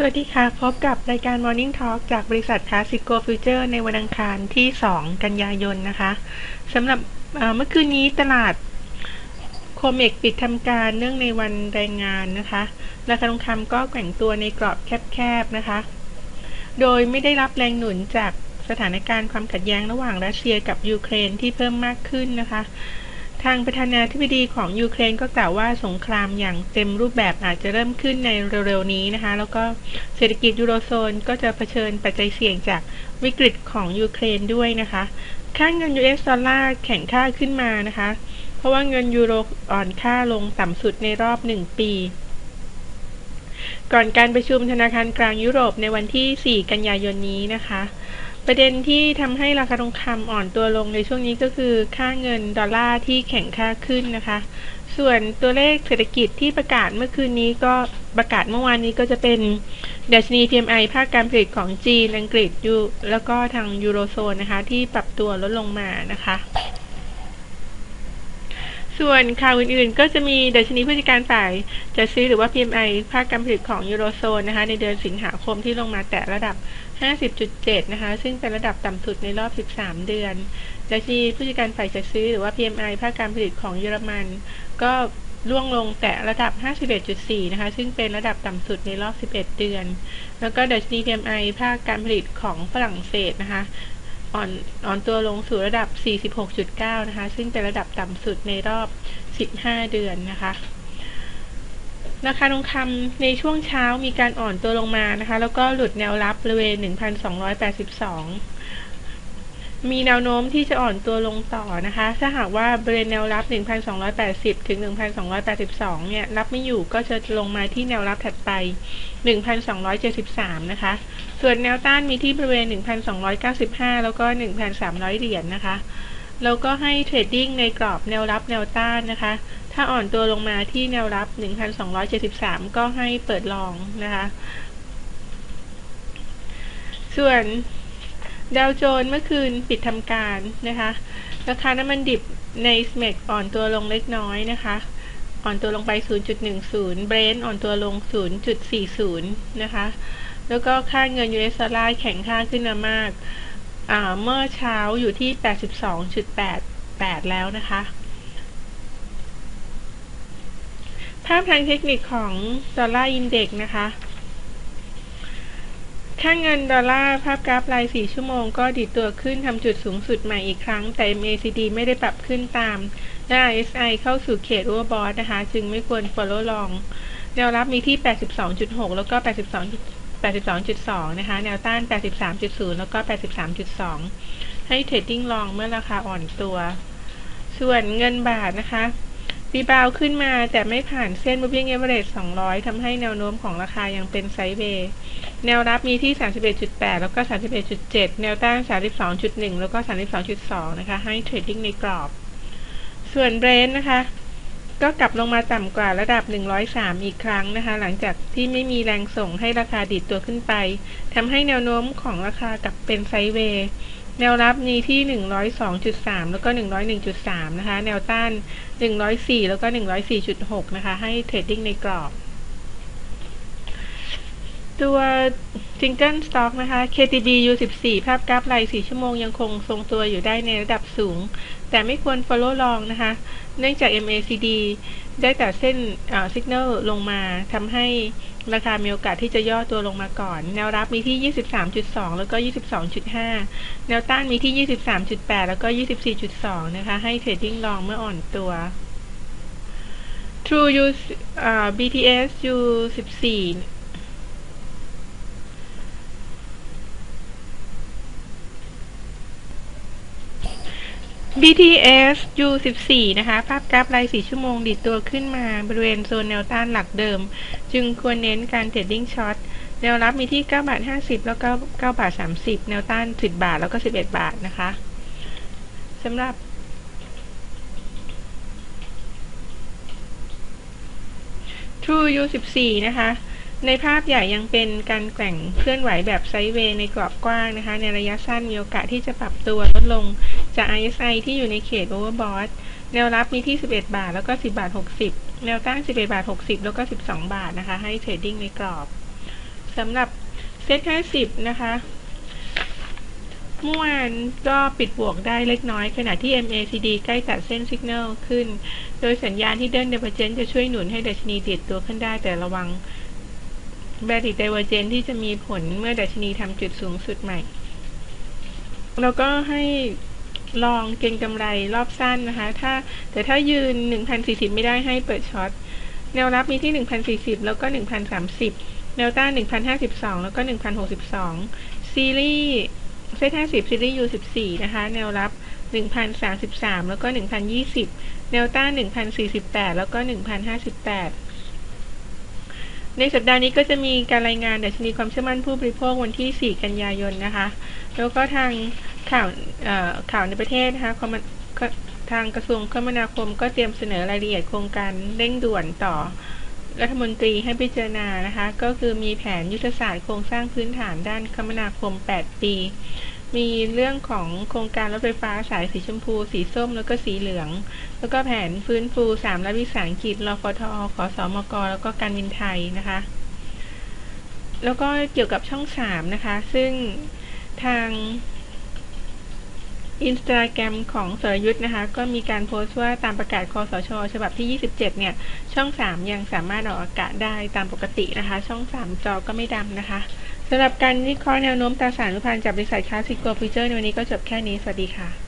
สวัสดีค่ะ พบกับรายการ Morning Talk จากบริษัท Classico Future ในวันอังคารที่ 2 กันยายนนะคะสำหรับเมื่อคืนนี้ตลาดโคเมกปิดทำการเนื่องในวันแรงงานนะคะ ราคาทองคำก็แกว่งตัวในกรอบแคบๆนะคะ โดยไม่ได้รับแรงหนุนจากสถานการณ์ความขัดแย้งระหว่างรัสเซียกับยูเครนที่เพิ่มมากขึ้นนะคะ ทางประธานาธิบดีของยูเครนก็กล่าวว่าสงครามอย่างเต็มรูปแบบอาจจะเริ่มขึ้นในเร็วๆนี้นะคะ แล้วก็เศรษฐกิจยูโรโซนก็จะเผชิญปัจจัยเสี่ยงจากวิกฤตของยูเครนด้วยนะคะ ค่าเงิน US ดอลลาร์แข็งค่าขึ้นมานะคะ เพราะว่าเงินยูโรอ่อนค่าลงต่ำสุดในรอบ 1 ปี ก่อนการประชุมธนาคารกลางยุโรปในวันที่ 4 กันยายนนี้นะคะ ประเด็นที่ทำให้ราคาทองคำอ่อนตัวลงในช่วงนี้ก็คือค่าเงินดอลลาร์ที่แข็งค่าขึ้นนะคะ ส่วนตัวเลขเศรษฐกิจที่ประกาศเมื่อคืนนี้ก็ประกาศเมื่อวานนี้ก็จะเป็นดัชนี PMI ภาคการผลิตของจีน อังกฤษยูแล้วก็ทางยูโรโซนนะคะ ที่ปรับตัวลดลงมานะคะ ส่วนข่าวอื่นๆ ก็จะมีดัชนีผู้จัดการฝ่ายจะซื้อหรือว่า PMI ภาคการผลิตของยูโรโซนนะคะในเดือนสิงหาคมที่ลงมาแตะระดับ 50.7 นะคะ ซึ่งเป็นระดับต่ำสุดในรอบ 13 เดือนดัชนีผู้จัดการฝ่ายจัดซื้อหรือว่า PMI ภาคการผลิตของเยอรมัน ก็ล่วงลงแต่ระดับ 51.4 นะคะ ซึ่งเป็นระดับต่ำสุดในรอบ 11 เดือน แล้วก็ดัชนี PMI ภาคการผลิตของฝรั่งเศสนะคะ อ่อนอ่อนตัวลงสู่ระดับ 46.9 นะคะ ซึ่งเป็นระดับต่ำสุดในรอบ 15 เดือนนะคะราคาทองคำในช่วงเช้ามีการอ่อนตัวลงมานะคะ แล้วก็หลุดแนวรับบริเวณ 1,282 มีแนวโน้มที่จะอ่อนตัวลงต่อนะคะ ถ้าหากว่าบริเวณแนวรับ 1,280 ถึง 1,282 เนี่ย รับไม่อยู่ก็จะลงมาที่แนวรับถัดไป 1,273 นะคะ ส่วนแนวต้านมีที่บริเวณ 1,295 แล้วก็ 1,300 เหรียญนนะคะ แล้วก็ให้เทรดดิ้งในกรอบแนวรับแนวต้านนะคะ ถ้าอ่อนตัวลงมาที่แนวรับ 1,273 ก็ให้เปิดลองนะคะ ส่วน ดาวโจนส์เมื่อคืนปิดทำการนะคะ ราคาน้ำมันดิบในสเมกอ่อนตัวลงเล็กน้อยนะคะ อ่อนตัวลงไป 0.10 เบรนท์อ่อนตัวลง 0.40 นะคะ แล้วก็ค่าเงิน US ดอลลาร์แข็งค่าขึ้นมามากเมื่อเช้าอยู่ที่ 82.88 แล้วนะคะ ภาพทางเทคนิคของดอลลาร์อินเด็กนะคะ ค่าเงินดอลลาร์ภาพกราฟราย 4 ชั่วโมงก็ดีดตัวขึ้นทำจุดสูงสุดใหม่อีกครั้ง แต่ MACD ไม่ได้ปรับขึ้นตาม และ RSI เข้าสู่เขต overbought นะคะ จึงไม่ควร follow long แนวรับมีที่ 82.6 แล้วก็ 82 82.2 นะคะ แนวต้าน 83.0 แล้วก็ 83.2 ให้เทรดดิ้งลองเมื่อราคาอ่อนตัว ส่วนเงินบาทนะคะรีบาวขึ้นมาแต่ไม่ผ่านเส้น moving average 200ทำให้แนวโน้มของราคายังเป็นไซด์เวย์ แนวรับมีที่ 31.8 แล้วก็ 31.7 แนวต้าน 32.1 แล้วก็ 32.2 นะคะ ให้เทรดดิ้งในกรอบ ส่วนเบรนท์นะคะ ก็กลับลงมาต่ำกว่าระดับ 103 อีกครั้งนะคะ หลังจากที่ไม่มีแรงส่งให้ราคาดิดตัวขึ้นไป ทำให้แนวโน้มของราคากลับเป็นไซด์เวย์แนวรับนี้ที่ 102.3 แล้วก็ 101.3 นะคะ แนวต้าน 104 แล้วก็ 104.6 นะคะ ให้เทรดดิ้งในกรอบ ตัวจิงเกิลสต็อกนะคะ KTB U14 ภาพกราฟราย4ชั่วโมงยังคงทรงตัวอยู่ได้ในระดับสูง แต่ไม่ควร follow long นะคะ เนื่องจาก MACD ได้แต่เส้นสัญญาณลงมาทำให้ราคามีโอกาสที่จะย่อตัวลงมาก่อน แนวรับมีที่ 23.2 แล้วก็ 22.5 แนวต้านมีที่ 23.8 แล้วก็ 24.2 นะคะ ให้เทรดดิ้งลองเมื่ออ่อนตัว True U BTS U14 BTS U14 นะคะ ภาพกราฟราย4ชั่วโมงดิดตัวขึ้นมาบริเวณโซนแนวต้านหลักเดิม จึงควรเน้นการเทรดดิ้งช็อตแนวรับมีที่ 9 บาท 50 แล้วก็9บาท 30 แนวต้าน 10 บาทแล้วก็ 11 บาทนะคะสำหรับ True U14 นะคะ ในภาพใหญ่ยังเป็นการแกว่งเคลื่อนไหวแบบไซด์เวย์ในกรอบกว้างนะคะ ในระยะสั้นมีโอกาสที่จะปรับตัวลดลงจาก RSI ที่อยู่ในเขต Overbought แนวรับมีที่ 11 บาท แล้วก็ 10 บาท 60 แนวต้าน 11 บาท 60 แล้วก็ 12 บาทนะคะ ให้เทรดดิ้งในกรอบสสำหรับเซ็ต50 นะคะเมื่อวานก็ปิดบวกได้เล็กน้อยขณะที่ MACD ใกล้ตัดเส้นสัญญาณขึ้น โดยสัญญาณที่เดินเดเวอร์เจนจะช่วยหนุนให้ดัชนีติดตัวขึ้นได้แต่ระวัง แบริดเดเวอร์เจนที่จะมีผลเมื่อดัชนีทำจุดสูงสุดใหม่ แล้วก็ให้ลองเก็งกำไรรอบสั้นนะคะ ถ้าแต่ถ้ายืน 1,040 ไม่ได้ให้เปิดช็อต แนวรับมีที่ 1,040 แล้วก็ 1,030 แนวต้าน1,052 แล้วก็ 1,062 ซีรีส์เซต50 ซีรีส์ U14 นะคะ แนวรับ 1,033 แล้วก็ 1,020 แนวต้าน1,048 แล้วก็ 1,058 ในสัปดาห์นี้ก็จะมีการรายงานดัชนีความเชื่อมั่นผู้บริโภควันที่ 4 กันยายนนะคะ แล้วก็ทางข่าวข่าวในประเทศนะคะทางกระทรวงคมนาคมก็เตรียมเสนอรายละเอียดโครงการเร่งด่วนต่อรัฐมนตรีให้พิจารณานะคะ ก็คือมีแผนยุทธศาสตร์โครงสร้างพื้นฐานด้านคมนาคม 8 ปี มีเรื่องของโครงการรถไฟฟ้าสายสีชมพู สีส้มแล้วก็สีเหลือง แล้วก็แผนฟื้นฟูสามรัฐวิสาหกิจรฟทขอสอมก แล้วก็การบินไทยนะคะ แล้วก็เกี่ยวกับช่อง3นะคะ ซึ่งทางอินสตาแกรมของสรยุทธ์นะคะ ก็มีการโพสต์ว่าตามประกาศคอสช ฉบับที่ 27 เนี่ย ช่อง 3 ยังสามารถออกอากาศได้ตามปกตินะคะ ช่อง 3 จอก็ไม่ดำนะคะ สำหรับการวิเคราะห์แนวโน้มตราสารรุพันธ์จากบริษัทคลาสสิกโกฟิเจอร์ในวันนี้ก็จบแค่นี้ สวัสดีค่ะ